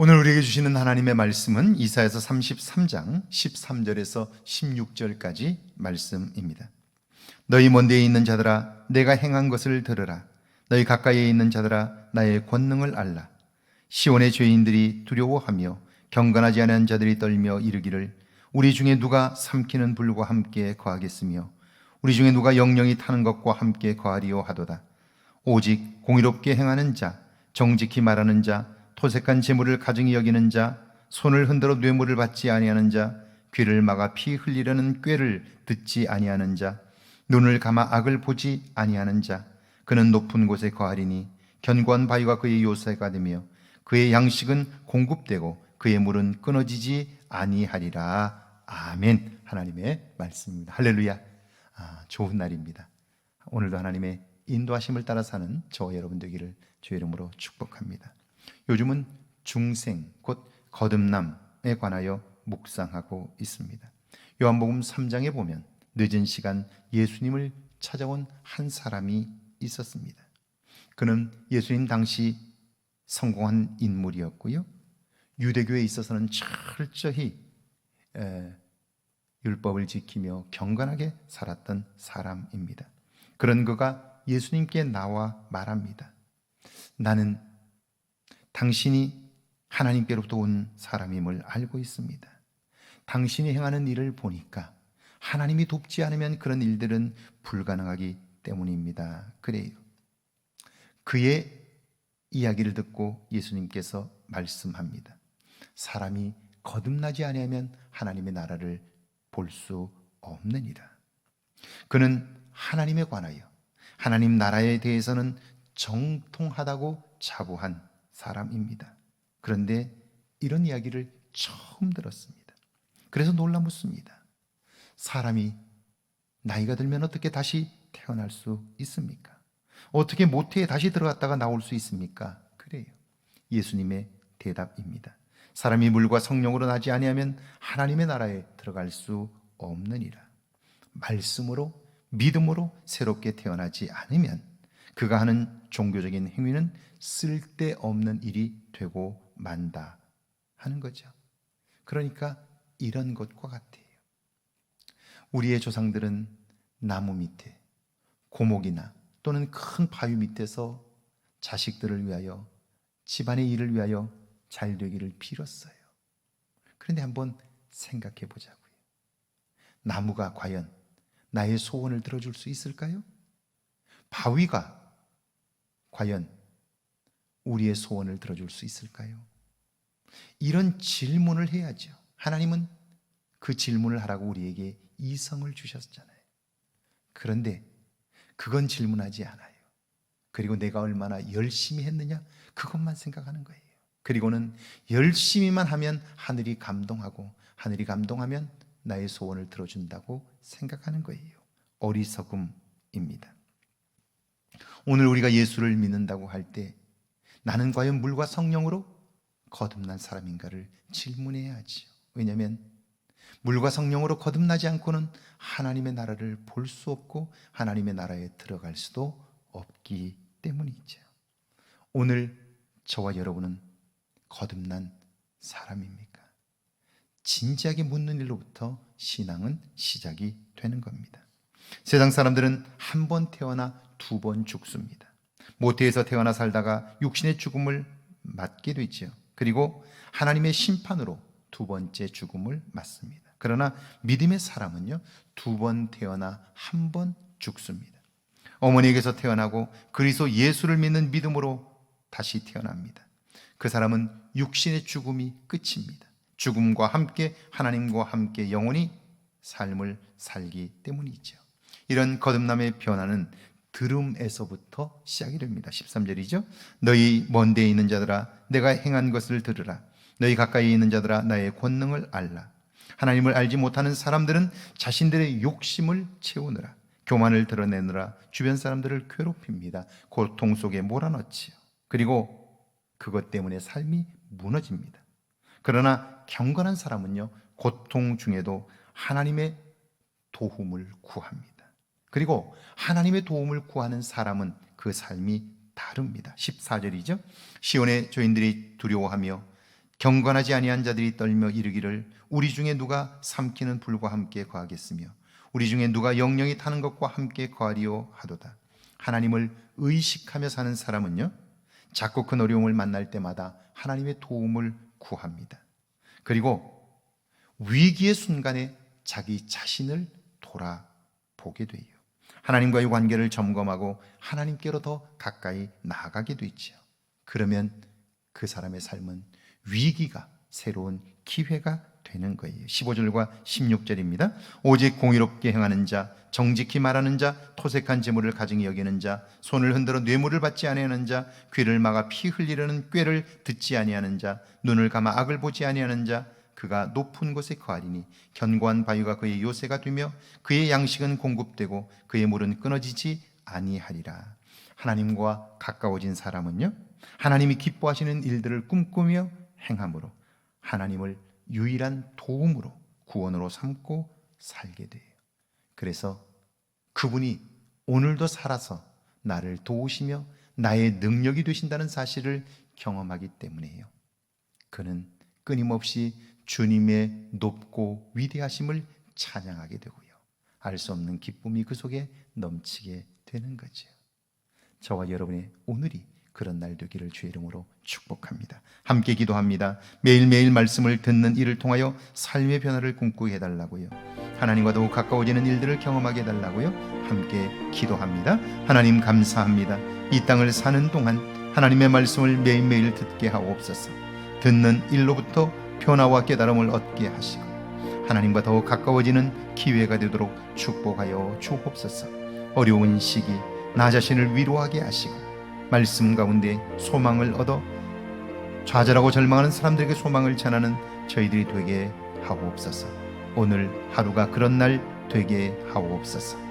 오늘 우리에게 주시는 하나님의 말씀은 이사야서 33장 13절에서 16절까지 말씀입니다. 너희 먼데에 있는 자들아 내가 행한 것을 들으라. 너희 가까이에 있는 자들아 나의 권능을 알라. 시온의 죄인들이 두려워하며 경건하지 않은 자들이 떨며 이르기를 우리 중에 누가 삼키는 불과 함께 거하겠으며 우리 중에 누가 영영이 타는 것과 함께 거하리요 하도다. 오직 공의롭게 행하는 자 정직히 말하는 자 토색한 재물을 가증히 여기는 자 손을 흔들어 뇌물을 받지 아니하는 자 귀를 막아 피 흘리려는 꾀를 듣지 아니하는 자 눈을 감아 악을 보지 아니하는 자 그는 높은 곳에 거하리니 견고한 바위가 그의 요새가 되며 그의 양식은 공급되고 그의 물은 끊어지지 아니하리라. 아멘. 하나님의 말씀입니다. 할렐루야. 아, 좋은 날입니다. 오늘도 하나님의 인도하심을 따라 사는 저와 여러분 되기를 주의 이름으로 축복합니다 요즘은 중생 곧 거듭남에 관하여 묵상하고 있습니다 요한복음 3장에 보면 늦은 시간 예수님을 찾아온 한 사람이 있었습니다. 그는 예수님 당시 성공한 인물이었고요. 유대교에 있어서는 철저히 에, 율법을 지키며 경건하게 살았던 사람입니다. 그런 그가 예수님께 나와 말합니다. 나는 당신이 하나님께로부터 온 사람임을 알고 있습니다. 당신이 행하는 일을 보니까 하나님이 돕지 않으면 그런 일들은 불가능하기 때문입니다. 그래요. 그의 이야기를 듣고 예수님께서 말씀합니다. 사람이 거듭나지 아니하면 하나님의 나라를 볼 수 없느니라. 그는 하나님에 관하여 하나님 나라에 대해서는 정통하다고 자부한 사람입니다. 그런데 이런 이야기를 처음 들었습니다. 그래서 놀라 묻습니다. 사람이 나이가 들면 어떻게 다시 태어날 수 있습니까? 어떻게 모태에 다시 들어갔다가 나올 수 있습니까? 그래요. 예수님의 대답입니다. 사람이 물과 성령으로 나지 아니하면 하나님의 나라에 들어갈 수 없느니라. 말씀으로 믿음으로 새롭게 태어나지 않으면 그가 하는 종교적인 행위는 쓸데없는 일이 되고 만다 하는 거죠. 그러니까 이런 것과 같아요. 우리의 조상들은 나무 밑에 고목이나 또는 큰 바위 밑에서 자식들을 위하여 집안의 일을 위하여 잘 되기를 빌었어요. 그런데 한번 생각해 보자고요. 나무가 과연 나의 소원을 들어줄 수 있을까요? 바위가 과연 우리의 소원을 들어줄 수 있을까요? 이런 질문을 해야죠. 하나님은 그 질문을 하라고 우리에게 이성을 주셨잖아요. 그런데 그건 질문하지 않아요. 그리고 내가 얼마나 열심히 했느냐 그것만 생각하는 거예요. 그리고는 열심히만 하면 하늘이 감동하고 하늘이 감동하면 나의 소원을 들어준다고 생각하는 거예요. 어리석음입니다. 오늘 우리가 예수를 믿는다고 할 때 나는 과연 물과 성령으로 거듭난 사람인가를 질문해야 하지요. 왜냐하면 물과 성령으로 거듭나지 않고는 하나님의 나라를 볼 수 없고 하나님의 나라에 들어갈 수도 없기 때문이죠. 오늘 저와 여러분은 거듭난 사람입니까? 진지하게 묻는 일로부터 신앙은 시작이 되는 겁니다. 세상 사람들은 한 번 태어나 두 번 죽습니다. 모태에서 태어나 살다가 육신의 죽음을 맞게 되지요. 그리고 하나님의 심판으로 두 번째 죽음을 맞습니다. 그러나 믿음의 사람은요, 두 번 태어나 한 번 죽습니다. 어머니에게서 태어나고 그리스도 예수를 믿는 믿음으로 다시 태어납니다. 그 사람은 육신의 죽음이 끝입니다. 죽음과 함께 하나님과 함께 영원히 삶을 살기 때문이죠. 이런 거듭남의 변화는 들음에서부터 시작이 됩니다. 13절이죠. 너희 먼 데에 있는 자들아 내가 행한 것을 들으라. 너희 가까이 있는 자들아 나의 권능을 알라. 하나님을 알지 못하는 사람들은 자신들의 욕심을 채우느라 교만을 드러내느라 주변 사람들을 괴롭힙니다. 고통 속에 몰아넣지요. 그리고 그것 때문에 삶이 무너집니다. 그러나 경건한 사람은요, 고통 중에도 하나님의 도움을 구합니다. 그리고 하나님의 도움을 구하는 사람은 그 삶이 다릅니다. 14절이죠. 시온의 죄인들이 두려워하며 경건하지 아니한 자들이 떨며 이르기를 우리 중에 누가 삼키는 불과 함께 거하겠으며 우리 중에 누가 영영이 타는 것과 함께 거하리요 하도다. 하나님을 의식하며 사는 사람은요. 작고 큰 어려움을 만날 때마다 하나님의 도움을 구합니다. 그리고 위기의 순간에 자기 자신을 돌아보게 돼요. 하나님과의 관계를 점검하고 하나님께로 더 가까이 나아가게 되죠. 그러면 그 사람의 삶은 위기가 새로운 기회가 되는 거예요. 15절과 16절입니다. 오직 공의롭게 행하는 자, 정직히 말하는 자, 토색한 재물을 가증히 여기는 자, 손을 흔들어 뇌물을 받지 아니하는 자, 귀를 막아 피 흘리려는 꾀를 듣지 아니하는 자, 눈을 감아 악을 보지 아니하는 자, 그가 높은 곳에 거하리니 견고한 바위가 그의 요새가 되며 그의 양식은 공급되고 그의 물은 끊어지지 아니하리라. 하나님과 가까워진 사람은요. 하나님이 기뻐하시는 일들을 꿈꾸며 행함으로 하나님을 유일한 도움으로 구원으로 삼고 살게 돼요. 그래서 그분이 오늘도 살아서 나를 도우시며 나의 능력이 되신다는 사실을 경험하기 때문이에요. 그는 끊임없이 주님의 높고 위대하심을 찬양하게 되고요. 알 수 없는 기쁨이 그 속에 넘치게 되는 거죠. 저와 여러분의 오늘이 그런 날 되기를 주의 이름으로 축복합니다. 함께 기도합니다. 매일매일 말씀을 듣는 이를 통하여 삶의 변화를 꿈꾸게 해달라고요. 하나님과 더욱 가까워지는 일들을 경험하게 해달라고요. 함께 기도합니다. 하나님 감사합니다. 이 땅을 사는 동안 하나님의 말씀을 매일매일 듣게 하옵소서. 듣는 일로부터 변화와 깨달음을 얻게 하시고 하나님과 더욱 가까워지는 기회가 되도록 축복하여 주옵소서. 어려운 시기 나 자신을 위로하게 하시고 말씀 가운데 소망을 얻어 좌절하고 절망하는 사람들에게 소망을 전하는 저희들이 되게 하옵소서. 오늘 하루가 그런 날 되게 하옵소서.